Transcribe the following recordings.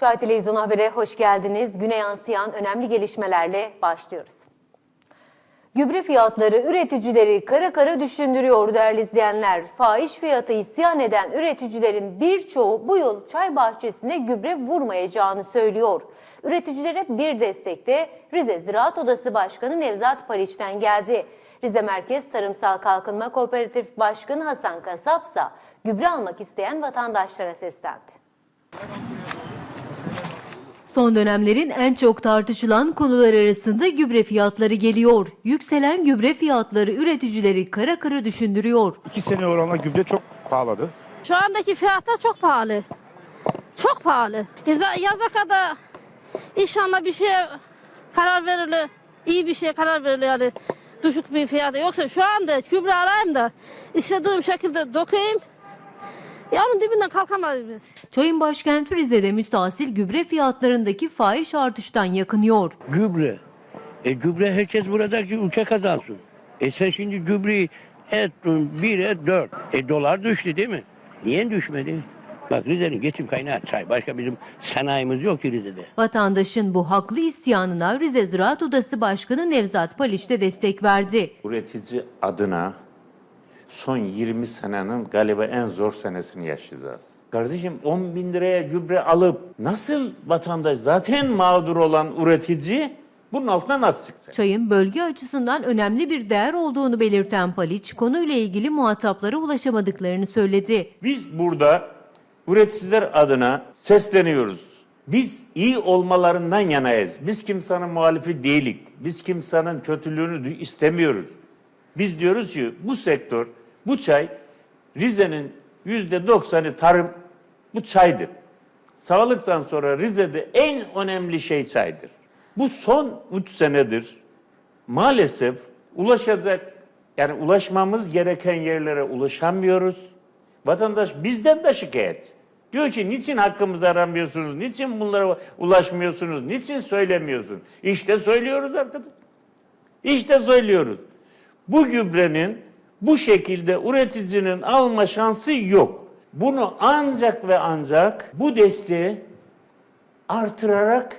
Çay Televizyon Haber'e hoş geldiniz. Güne yansıyan önemli gelişmelerle başlıyoruz. Gübre fiyatları üreticileri kara kara düşündürüyor değerli izleyenler. Fahiş fiyata isyan eden üreticilerin birçoğu bu yıl çay bahçesine gübre vurmayacağını söylüyor. Üreticilere bir destekte Rize Ziraat Odası Başkanı Nevzat Paliç'ten geldi. Rize Merkez Tarımsal Kalkınma Kooperatif Başkanı Hasan Kasapsa gübre almak isteyen vatandaşlara seslendi. Son dönemlerin en çok tartışılan konular arasında gübre fiyatları geliyor. Yükselen gübre fiyatları üreticileri kara kara düşündürüyor. İki sene oranla gübre çok pahalandı. Şu andaki fiyatlar çok pahalı. Çok pahalı. Yaza, yaza kadar inşallah bir şeye karar verilir. iyi bir şeye karar verilir yani. Düşük bir fiyata. Yoksa şu anda gübre alayım da istediğim şekilde dokuyayım. Ya onun dibinden kalkamayız biz. Çayın başkenti Rize'de müstahsil gübre fiyatlarındaki fahiş artıştan yakınıyor. Gübre. E gübre herkes buradaki ülke kazansın. E sen şimdi gübreyi et bir et dört. E dolar düştü değil mi? Niye düşmedi? Bak Rize'nin geçim kaynağı çay. Başka bizim sanayimiz yok ki Rize'de. Vatandaşın bu haklı isyanına Rize Ziraat Odası Başkanı Nevzat Paliç de destek verdi. üretici adına son 20 senenin galiba en zor senesini yaşayacağız. Kardeşim 10 bin liraya gübre alıp nasıl vatandaş zaten mağdur olan üretici bunun altına nasıl çıkacak? Çayın bölge açısından önemli bir değer olduğunu belirten Paliç, konuyla ilgili muhataplara ulaşamadıklarını söyledi. Biz burada üreticiler adına sesleniyoruz. Biz iyi olmalarından yanayız. Biz kimsenin muhalifi değilik. Biz kimsenin kötülüğünü istemiyoruz. Biz diyoruz ki bu sektör, bu çay Rize'nin yüzde doksanı tarım bu çaydır. Sağlıktan sonra Rize'de en önemli şey çaydır. Bu son üç senedir maalesef ulaşacak yani ulaşmamız gereken yerlere ulaşamıyoruz. Vatandaş bizden de şikayet. Diyor ki niçin hakkımızı aramıyorsunuz? Niçin bunlara ulaşmıyorsunuz? Niçin söylemiyorsun? İşte söylüyoruz arkadaş. İşte söylüyoruz. Bu gübrenin bu şekilde üreticinin alma şansı yok. Bunu ancak ve ancak bu desteği artırarak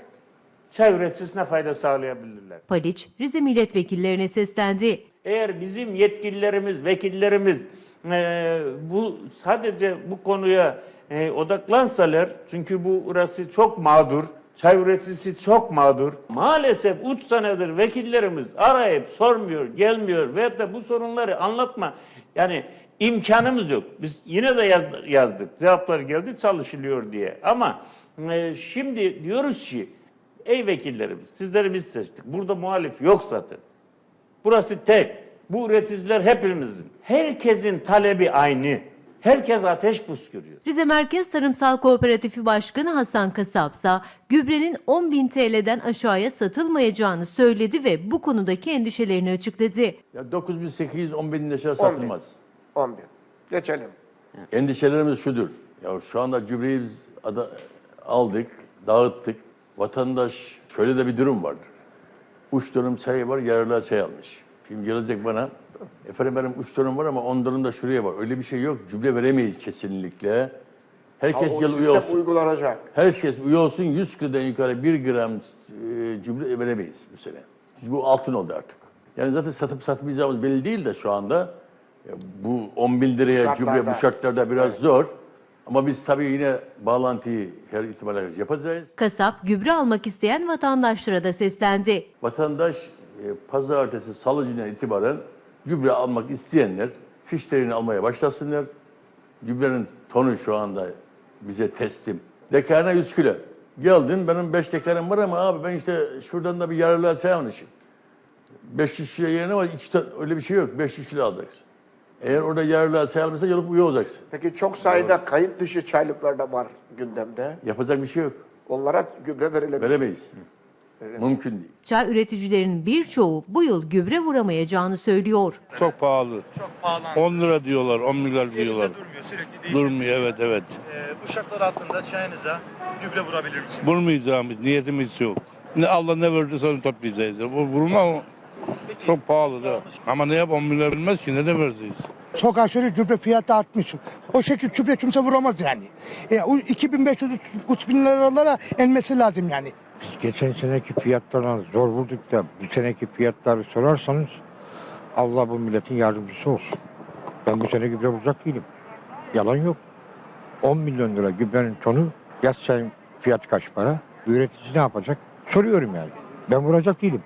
çay üreticisine fayda sağlayabilirler. Paliç, Rize milletvekillerine seslendi. Eğer bizim yetkililerimiz, vekillerimiz eee, bu sadece bu konuya eee, odaklansalar, çünkü bu burası çok mağdur, çay üreticisi çok mağdur. Maalesef 3 senedir vekillerimiz arayıp sormuyor, gelmiyor ve da bu sorunları anlatma. Yani imkanımız yok. Biz yine de yaz- yazdık, cevaplar geldi çalışılıyor diye. Ama eee, şimdi diyoruz ki, ey vekillerimiz, sizleri biz seçtik. Burada muhalif yok zaten. Burası tek. Bu üreticiler hepimizin. Herkesin talebi aynı. Herkes ateş püskürüyor. Rize Merkez Tarımsal Kooperatifi Başkanı Hasan Kasapsa, gübrenin 10 bin TL'den aşağıya satılmayacağını söyledi ve bu konudaki endişelerini açıkladı. Ya 9800 10 bin lira 10 bin. satılmaz. 10 bin. Geçelim. Endişelerimiz şudur. Ya şu anda gübreyi biz ada- aldık, dağıttık. Vatandaş şöyle de bir durum var. Uç dönüm çayı var, yararlığa çay almış. Şimdi gelecek bana, efendim benim uç dönüm var ama on dönüm de şuraya var. Öyle bir şey yok. Gübre veremeyiz kesinlikle. Herkes o gel üye sistem olsun. uygulanacak. Herkes üye olsun 100 kilodan yukarı 1 gram e, gübre veremeyiz bu sene. Çünkü bu altın oldu artık. Yani zaten satıp satmayacağımız belli değil de şu anda. Ya bu 10 bin liraya şartlarda. gübre bu şartlarda biraz zor. Ama biz tabii yine bağlantıyı her ihtimale karşı yapacağız. Kasap, gübre almak isteyen vatandaşlara da seslendi. Vatandaş e, pazartesi, salı gününden itibaren gübre almak isteyenler fişlerini almaya başlasınlar. Gübrenin tonu şu anda bize teslim. Dekarına 100 kilo. Geldim benim 5 dekarım var ama abi ben işte şuradan da bir yararlığa almışım. 500 kilo yerine var 2 ton öyle bir şey yok. 500 kilo alacaksın. Eğer orada yararlığa çay almışsan gelip üye olacaksın. Peki çok sayıda kayıt dışı çaylıklar da var gündemde. Yapacak bir şey yok. Onlara gübre verilebilir. Veremeyiz. Mümkün değil. Çay üreticilerinin birçoğu bu yıl gübre vuramayacağını söylüyor. Çok pahalı. Çok pahalı. 10 lira diyorlar, 10 milyar Yerinde diyorlar. durmuyor, sürekli değişiyor. Durmuyor, evet evet. Ee, bu şartlar altında çayınıza gübre vurabilir misiniz? Vurmayacağımız niyetimiz yok. Ne Allah ne verirse onu toplayacağız. Bu vurma o. Çok pahalı da. Ama ne yap 10 milyar bilmez ki ne de vereceğiz. Çok aşırı gübre fiyatı artmış. O şekil gübre kimse vuramaz yani. E, o 2500-3000 liralara inmesi lazım yani. Geçen seneki fiyatlarla zor vurduk da bu seneki fiyatları sorarsanız Allah bu milletin yardımcısı olsun. Ben bu sene gübre vuracak değilim. Yalan yok. 10 milyon lira gübrenin tonu yaz çayın fiyatı kaç para? Üretici ne yapacak? Soruyorum yani. Ben vuracak değilim.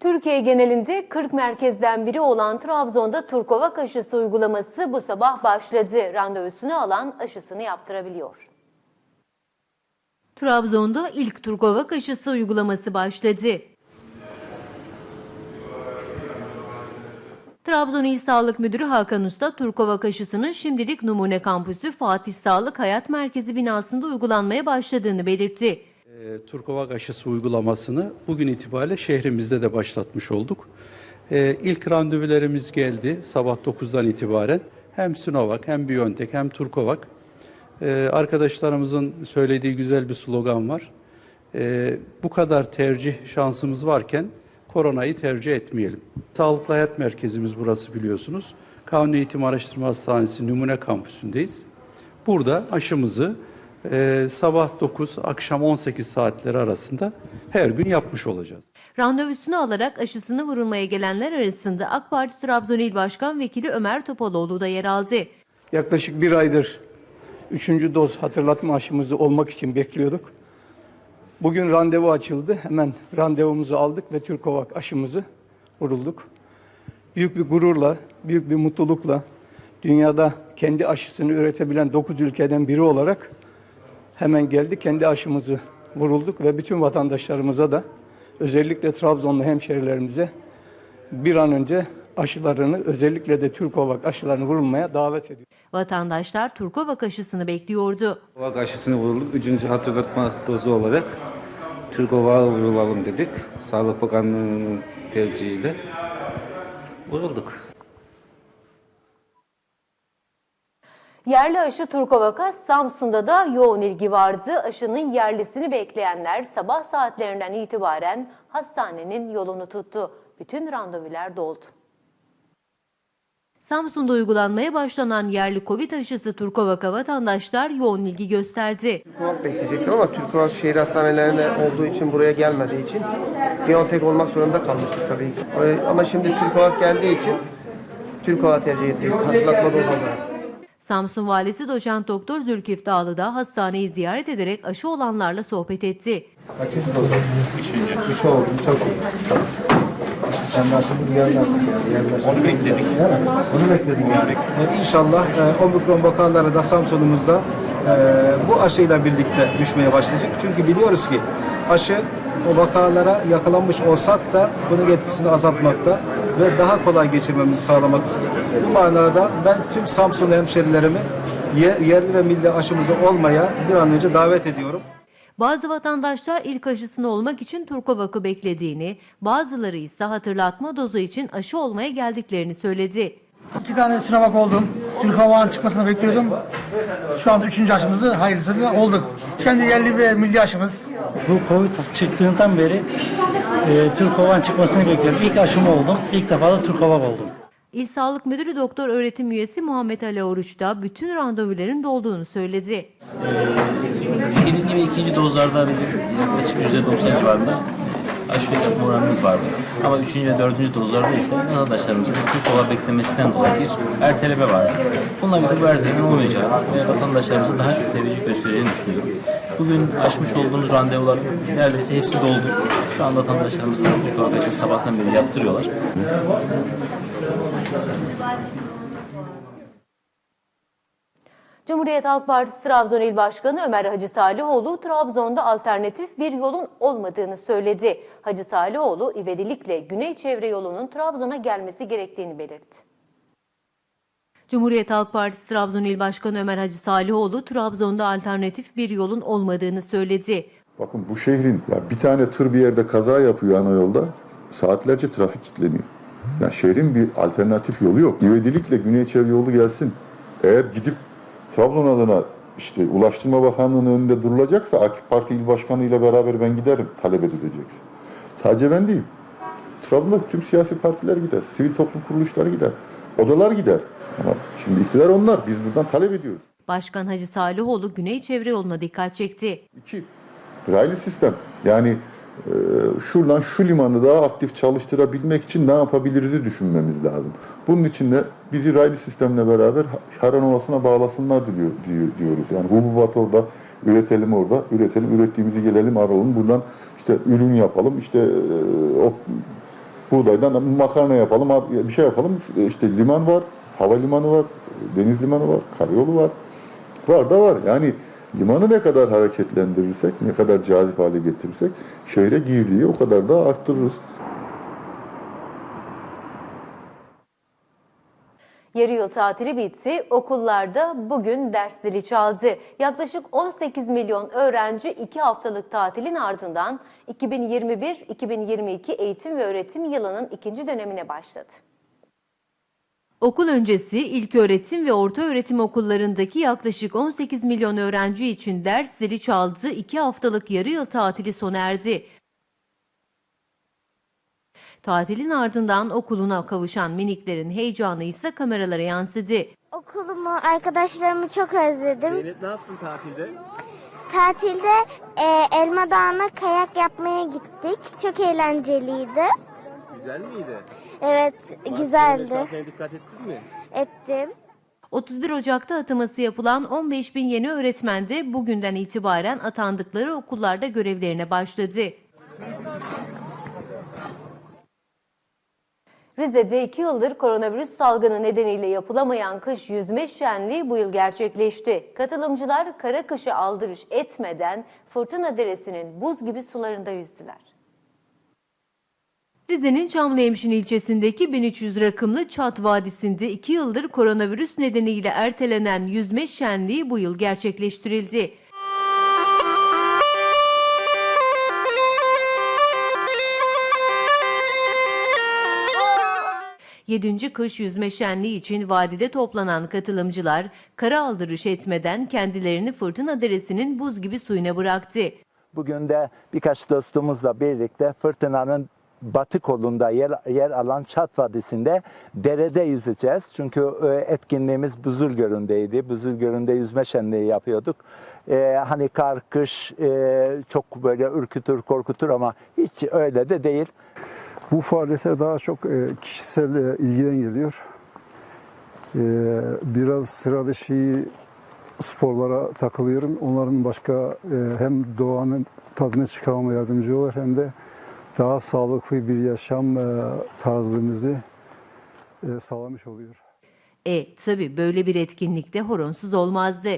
Türkiye genelinde 40 merkezden biri olan Trabzon'da Turkovak aşısı uygulaması bu sabah başladı. Randevusunu alan aşısını yaptırabiliyor. Trabzon'da ilk Turkovak aşısı uygulaması başladı. Trabzon İl Sağlık Müdürü Hakan Usta, Turkovak aşısının şimdilik numune kampüsü Fatih Sağlık Hayat Merkezi binasında uygulanmaya başladığını belirtti. E, Turkovak aşısı uygulamasını bugün itibariyle şehrimizde de başlatmış olduk. E, ilk randevularımız geldi sabah 9'dan itibaren. Hem Sinovac hem Biontech hem Turkovak. E, arkadaşlarımızın söylediği güzel bir slogan var. E, bu kadar tercih şansımız varken koronayı tercih etmeyelim. Sağlıklı Hayat Merkezimiz burası biliyorsunuz. Kanun Eğitim Araştırma Hastanesi Numune Kampüsü'ndeyiz. Burada aşımızı e, sabah 9, akşam 18 saatleri arasında her gün yapmış olacağız. Randevusunu alarak aşısını vurulmaya gelenler arasında AK Parti Trabzon İl Başkan Vekili Ömer Topaloğlu da yer aldı. Yaklaşık bir aydır üçüncü doz hatırlatma aşımızı olmak için bekliyorduk. Bugün randevu açıldı. Hemen randevumuzu aldık ve Türkovak aşımızı vurulduk. Büyük bir gururla, büyük bir mutlulukla dünyada kendi aşısını üretebilen 9 ülkeden biri olarak hemen geldik kendi aşımızı vurulduk ve bütün vatandaşlarımıza da özellikle Trabzonlu hemşerilerimize bir an önce aşılarını özellikle de Türkovak aşılarını vurulmaya davet ediyoruz. Vatandaşlar Turkovak aşısını bekliyordu. Turkovak aşısını vurulduk. Üçüncü hatırlatma dozu olarak Turkovak'a vurulalım dedik. Sağlık Bakanlığı'nın tercihiyle vurulduk. Yerli aşı Turkovak'a Samsun'da da yoğun ilgi vardı. Aşının yerlisini bekleyenler sabah saatlerinden itibaren hastanenin yolunu tuttu. Bütün randevular doldu. Samsun'da uygulanmaya başlanan yerli Covid aşısı Turkovak'a vatandaşlar yoğun ilgi gösterdi. Türkovak bekleyecektim ama Türkovak şehir hastanelerine olduğu için buraya gelmediği için Biontech olmak zorunda kalmıştık tabii ki. Ee, Ama şimdi Türkovak geldiği için Türkovak tercih ettik. Hatırlatma dozu olarak. Samsun Valisi Doçent Doktor Zülkif Dağlı da hastaneyi ziyaret ederek aşı olanlarla sohbet etti. Kaçıncı doz oldu? Üçüncü. Üç oldu. Çok iyi. Kendi aşımız geldi. Onu bekledik. Onu bekledik yani. İnşallah e, omikron vakaları da Samsun'umuzda e, bu aşıyla birlikte düşmeye başlayacak. Çünkü biliyoruz ki aşı o vakalara yakalanmış olsak da bunun etkisini azaltmakta ve daha kolay geçirmemizi sağlamakta. Bu manada ben tüm Samsunlu hemşerilerimi yer- yerli ve milli aşımızı olmaya bir an önce davet ediyorum. Bazı vatandaşlar ilk aşısını olmak için Turkovak'ı beklediğini, bazıları ise hatırlatma dozu için aşı olmaya geldiklerini söyledi. İki tane Sinovac oldum. Türk Hava'nın çıkmasını bekliyordum. Şu anda üçüncü aşımızı hayırlısıyla olduk. Kendi yerli ve milli aşımız. Bu Covid çıktığından beri e, Turkovak'ın çıkmasını bekliyorum. İlk aşım oldum. İlk defa da Turkovak oldum. İl Sağlık Müdürü Doktor Öğretim Üyesi Muhammed Ali Oruç da bütün randevuların dolduğunu söyledi. Birinci ve ikinci dozlarda bizim yaklaşık %90 civarında aşı yapma oranımız vardı. Ama üçüncü ve dördüncü dozlarda ise vatandaşlarımızın Turkovak beklemesinden dolayı bir erteleme vardı. Bununla birlikte bu erteleme olmayacağı ve vatandaşlarımıza daha çok teveccüh göstereceğini düşünüyorum. Bugün açmış olduğumuz randevular neredeyse hepsi doldu. Şu an vatandaşlarımız da Turkovak aşısı sabahtan beri yaptırıyorlar. Cumhuriyet Halk Partisi Trabzon İl Başkanı Ömer Hacı Salihoğlu, Trabzon'da alternatif bir yolun olmadığını söyledi. Hacı Salihoğlu, ivedilikle Güney Çevre yolunun Trabzon'a gelmesi gerektiğini belirtti. Cumhuriyet Halk Partisi Trabzon İl Başkanı Ömer Hacı Salihoğlu, Trabzon'da alternatif bir yolun olmadığını söyledi. Bakın bu şehrin ya bir tane tır bir yerde kaza yapıyor ana yolda. Saatlerce trafik kilitleniyor. Ya şehrin bir alternatif yolu yok. İvedilikle Güney Çevre yolu gelsin. Eğer gidip Trabzon adına işte Ulaştırma Bakanlığı'nın önünde durulacaksa AK Parti İl Başkanı ile beraber ben giderim talep edileceksin. Sadece ben değil. oluşturabilmek Türk siyasi partiler gider, sivil toplum kuruluşları gider, odalar gider. Ama şimdi iktidar onlar. Biz buradan talep ediyoruz. Başkan Hacı Salihoğlu Güney Çevre Yolu'na dikkat çekti. İki, raylı sistem. Yani şuradan şu limanı daha aktif çalıştırabilmek için ne yapabiliriz'i düşünmemiz lazım. Bunun için de bizi raylı sistemle beraber Haran Ovası'na bağlasınlar diyor, diyor, diyoruz. Yani hububat orada, üretelim orada, üretelim, ürettiğimizi gelelim aralım. Buradan işte ürün yapalım, işte e, o buğdaydan makarna yapalım, bir şey yapalım. E, İşte liman var, havalimanı var, deniz limanı var, karayolu var. Var da var. Yani limanı ne kadar hareketlendirirsek, ne kadar cazip hale getirirsek şehre girdiği o kadar da arttırırız. Yarı yıl tatili bitti, okullarda bugün ders zili çaldı. Yaklaşık 18 milyon öğrenci 2 haftalık tatilin ardından 2021-2022 eğitim ve öğretim yılının ikinci dönemine başladı. Okul öncesi ilköğretim ve ortaöğretim okullarındaki yaklaşık 18 milyon öğrenci için ders zili çaldı, 2 haftalık yarı yıl tatili sona erdi. Tatilin ardından okuluna kavuşan miniklerin heyecanı ise kameralara yansıdı. Okulumu, arkadaşlarımı çok özledim. Zeynep ne yaptın tatilde? Tatilde e, Elma Dağı'na kayak yapmaya gittik. Çok eğlenceliydi. Güzel miydi? Evet, güzeldi. mesafeye dikkat ettin mi? Ettim. 31 Ocak'ta ataması yapılan 15 bin yeni öğretmen de bugünden itibaren atandıkları okullarda görevlerine başladı. Rize'de 2 yıldır koronavirüs salgını nedeniyle yapılamayan kış yüzme şenliği bu yıl gerçekleşti. Katılımcılar kara kışı aldırış etmeden Fırtına Deresi'nin buz gibi sularında yüzdüler. Rize'nin Çamlıhemşin ilçesindeki 1300 rakımlı Çat Vadisi'nde 2 yıldır koronavirüs nedeniyle ertelenen yüzme şenliği bu yıl gerçekleştirildi. 7. Kış Yüzme Şenliği için vadide toplanan katılımcılar kara aldırış etmeden kendilerini Fırtına Deresi'nin buz gibi suyuna bıraktı. Bugün de birkaç dostumuzla birlikte fırtınanın batı kolunda yer, yer alan Çat Vadisi'nde derede yüzeceğiz. Çünkü e, etkinliğimiz Buzul Gölü'ndeydi. Buzul Gölü'nde yüzme şenliği yapıyorduk. E, hani kar, kış e, çok böyle ürkütür, korkutur ama hiç öyle de değil. Bu faaliyete daha çok e, kişisel e, ilgiden geliyor. Biraz sıra dışı sporlara takılıyorum. Onların başka hem doğanın tadını çıkarmama yardımcı olur hem de daha sağlıklı bir yaşam e, tarzımızı e, sağlamış oluyor. E tabi böyle bir etkinlikte horonsuz olmazdı.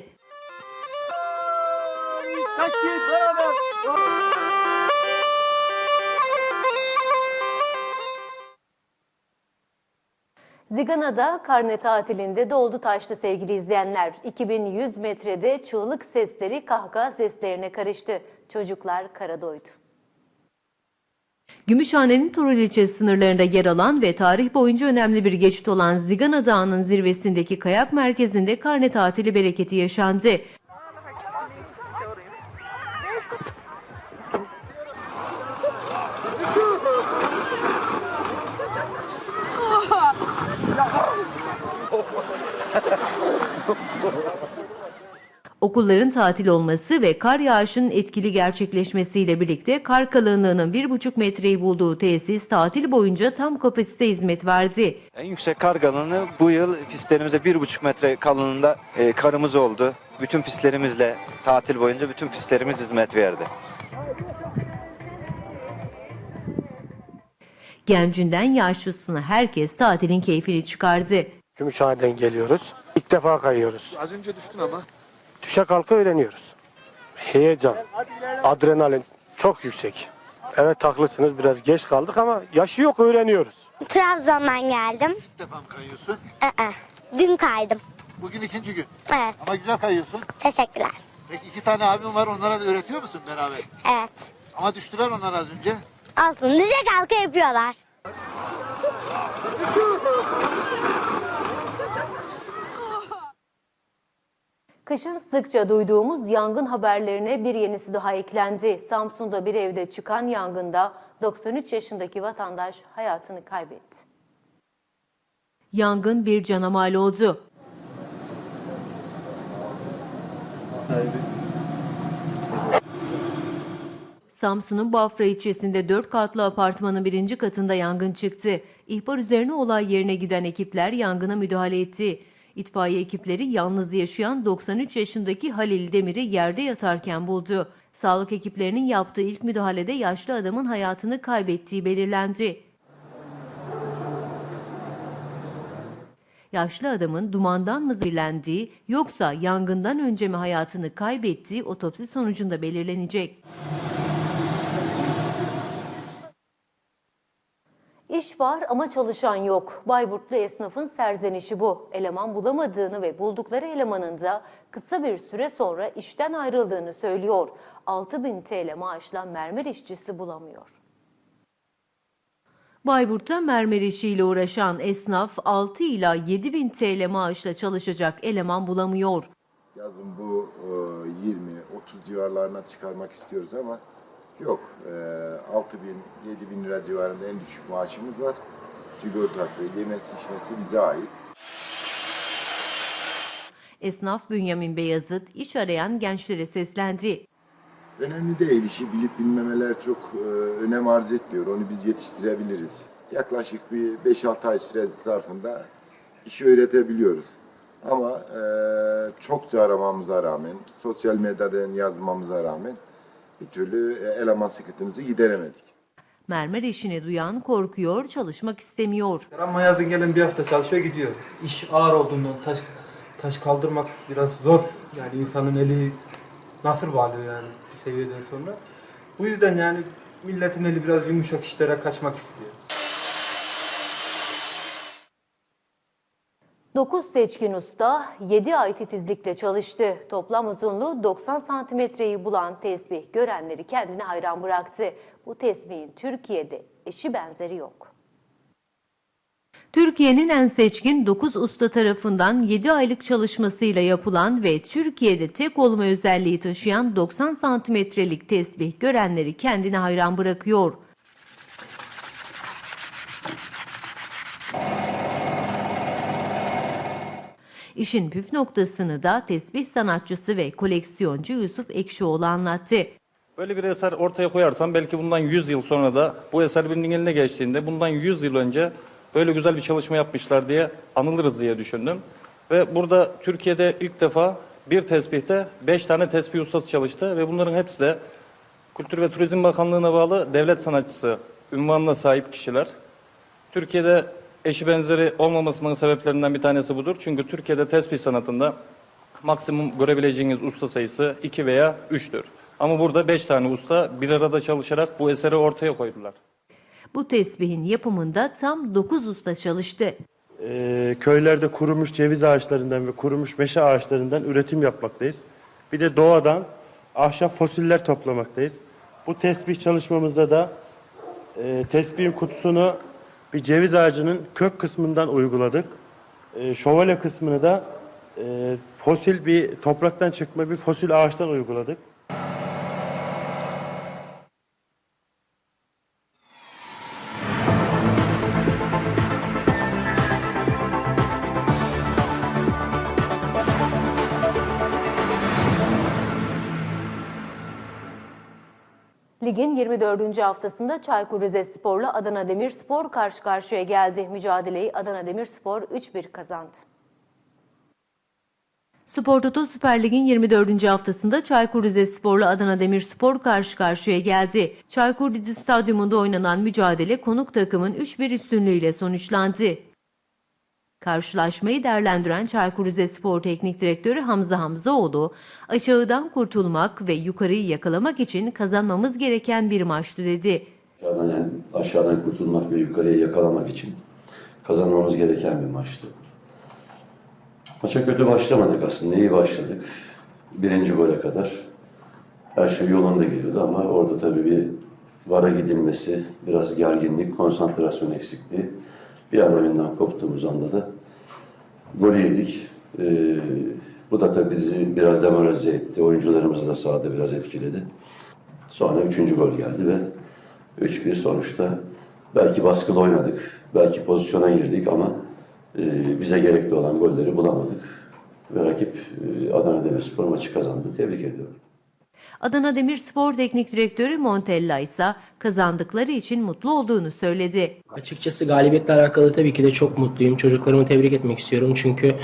Zigana'da karne tatilinde doldu taştı sevgili izleyenler. 2100 metrede çığlık sesleri kahkaha seslerine karıştı. Çocuklar kara doydu. Gümüşhane'nin Turul ilçesi sınırlarında yer alan ve tarih boyunca önemli bir geçit olan Zigana Dağı'nın zirvesindeki kayak merkezinde karne tatili bereketi yaşandı. Okulların tatil olması ve kar yağışının etkili gerçekleşmesiyle birlikte kar kalınlığının 1,5 metreyi bulduğu tesis tatil boyunca tam kapasite hizmet verdi. En yüksek kar kalınlığı bu yıl pistlerimize 1,5 metre kalınlığında e, karımız oldu. Bütün pistlerimizle tatil boyunca bütün pistlerimiz hizmet verdi. Gencinden yaşlısına herkes tatilin keyfini çıkardı. Gümüşhane'den geliyoruz. İlk defa kayıyoruz. Az önce düştün ama. Düşe kalka öğreniyoruz. Heyecan, adrenalin çok yüksek. Evet haklısınız biraz geç kaldık ama yaşı yok öğreniyoruz. Trabzon'dan geldim. İlk defa mı kayıyorsun? Aa, dün kaydım. Bugün ikinci gün. Evet, Ama güzel kayıyorsun. teşekkürler. Peki iki tane abim var onlara da öğretiyor musun beraber? Evet. Ama düştüler onlar az önce. Olsun, düşe kalka yapıyorlar. Kışın sıkça duyduğumuz yangın haberlerine bir yenisi daha eklendi. Samsun'da bir evde çıkan yangında 93 yaşındaki vatandaş hayatını kaybetti. Yangın bir cana mal oldu. Samsun'un Bafra ilçesinde 4 katlı apartmanın birinci katında yangın çıktı. İhbar üzerine olay yerine giden ekipler yangına müdahale etti. İtfaiye ekipleri yalnız yaşayan 93 yaşındaki Halil Demir'i yerde yatarken buldu. Sağlık ekiplerinin yaptığı ilk müdahalede yaşlı adamın hayatını kaybettiği belirlendi. Yaşlı adamın dumandan mı zehirlendiği yoksa yangından önce mi hayatını kaybettiği otopsi sonucunda belirlenecek. İş var ama çalışan yok. Bayburtlu esnafın serzenişi bu. Eleman bulamadığını ve buldukları elemanın da kısa bir süre sonra işten ayrıldığını söylüyor. 6000 TL maaşla mermer işçisi bulamıyor. Bayburt'ta mermer işiyle uğraşan esnaf 6 ila 7 bin TL maaşla çalışacak eleman bulamıyor. Yazın bu 20-30 civarlarına çıkarmak istiyoruz ama yok. 6 bin, 7 bin lira civarında en düşük maaşımız var. Sigortası, yemesi, içmesi bize ait. Esnaf Bünyamin Beyazıt iş arayan gençlere seslendi. Önemli değil. İşi bilip bilmemeler çok e, önem arz etmiyor. Onu biz yetiştirebiliriz. Yaklaşık bir 5-6 ay süre zarfında işi öğretebiliyoruz. Ama e, çokça aramamıza rağmen, sosyal medyadan yazmamıza rağmen bir türlü e, eleman sıkıntımızı gideremedik. Mermer işini duyan korkuyor, çalışmak istemiyor. Ama yazın gelen bir hafta çalışıyor gidiyor. İş ağır olduğundan taş taş kaldırmak biraz zor. Yani insanın eli nasır bağlıyor yani bir seviyeden sonra. Bu yüzden yani milletin eli biraz yumuşak işlere kaçmak istiyor. 9 seçkin usta 7 ay titizlikle çalıştı. Toplam uzunluğu 90 santimetreyi bulan tesbih görenleri kendine hayran bıraktı. Bu tesbihin Türkiye'de eşi benzeri yok. Türkiye'nin en seçkin 9 usta tarafından 7 aylık çalışmasıyla yapılan ve Türkiye'de tek olma özelliği taşıyan 90 santimetrelik tesbih görenleri kendine hayran bırakıyor. İşin püf noktasını da tesbih sanatçısı ve koleksiyoncu Yusuf Ekşioğlu anlattı. Böyle bir eser ortaya koyarsam belki bundan 100 yıl sonra da bu eser birinin eline geçtiğinde bundan 100 yıl önce böyle güzel bir çalışma yapmışlar diye anılırız diye düşündüm. Ve burada Türkiye'de ilk defa bir tesbihte 5 tane tesbih ustası çalıştı ve bunların hepsi de Kültür ve Turizm Bakanlığı'na bağlı devlet sanatçısı ünvanına sahip kişiler. Türkiye'de eşi benzeri olmamasının sebeplerinden bir tanesi budur. Çünkü Türkiye'de tesbih sanatında maksimum görebileceğiniz usta sayısı 2 veya 3'tür. Ama burada 5 tane usta bir arada çalışarak bu eseri ortaya koydular. Bu tesbihin yapımında tam 9 usta çalıştı. Ee, köylerde kurumuş ceviz ağaçlarından ve kurumuş meşe ağaçlarından üretim yapmaktayız. Bir de doğadan ahşap fosiller toplamaktayız. Bu tesbih çalışmamızda da e, tesbihin kutusunu bir ceviz ağacının kök kısmından uyguladık. E, şövalye kısmını da e, fosil bir topraktan çıkma bir fosil ağaçtan uyguladık. Ligin 24. haftasında Çaykur Rizespor'la Adana Demirspor karşı karşıya geldi. Mücadeleyi Adana Demirspor 3-1 kazandı. Spor Toto Süper Lig'in 24. haftasında Çaykur Rizespor'la Adana Demirspor karşı karşıya geldi. Çaykur Rize Stadyumunda oynanan mücadele konuk takımın 3-1 üstünlüğüyle sonuçlandı. Karşılaşmayı değerlendiren Çaykur Rizespor Teknik Direktörü Hamza Hamzaoğlu, aşağıdan kurtulmak ve yukarıyı yakalamak için kazanmamız gereken bir maçtı dedi. Aşağıdan, yani aşağıdan kurtulmak ve yukarıya yakalamak için kazanmamız gereken bir maçtı. Maça kötü başlamadık aslında, iyi başladık. Birinci gole kadar her şey yolunda gidiyordu ama orada tabii bir vara gidilmesi, biraz gerginlik, konsantrasyon eksikliği. Bir an oyundan koptuğumuz anda da golü yedik. Ee, bu da tabii bizi biraz demoralize etti. Oyuncularımızı da sahada biraz etkiledi. Sonra üçüncü gol geldi ve 3-1 sonuçta belki baskılı oynadık, belki pozisyona girdik ama e, bize gerekli olan golleri bulamadık. Ve rakip e, Adana Demirspor maçı kazandı. Tebrik ediyorum. Adana Demirspor Teknik Direktörü Montella ise kazandıkları için mutlu olduğunu söyledi. Açıkçası galibiyetle alakalı tabii ki de çok mutluyum. Çocuklarımı tebrik etmek istiyorum. Çünkü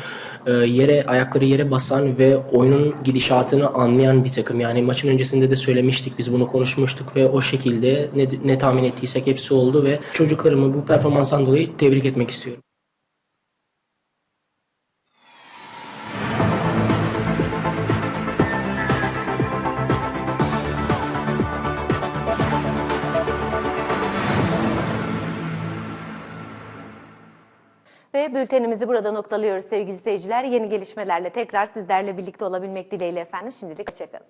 e, yere ayakları yere basan ve oyunun gidişatını anlayan bir takım. Yani maçın öncesinde de söylemiştik. Biz bunu konuşmuştuk ve o şekilde ne, ne tahmin ettiysek hepsi oldu ve çocuklarımı bu performanstan dolayı tebrik etmek istiyorum. Bültenimizi burada noktalıyoruz sevgili seyirciler. Yeni gelişmelerle tekrar sizlerle birlikte olabilmek dileğiyle efendim. Şimdilik hoşçakalın.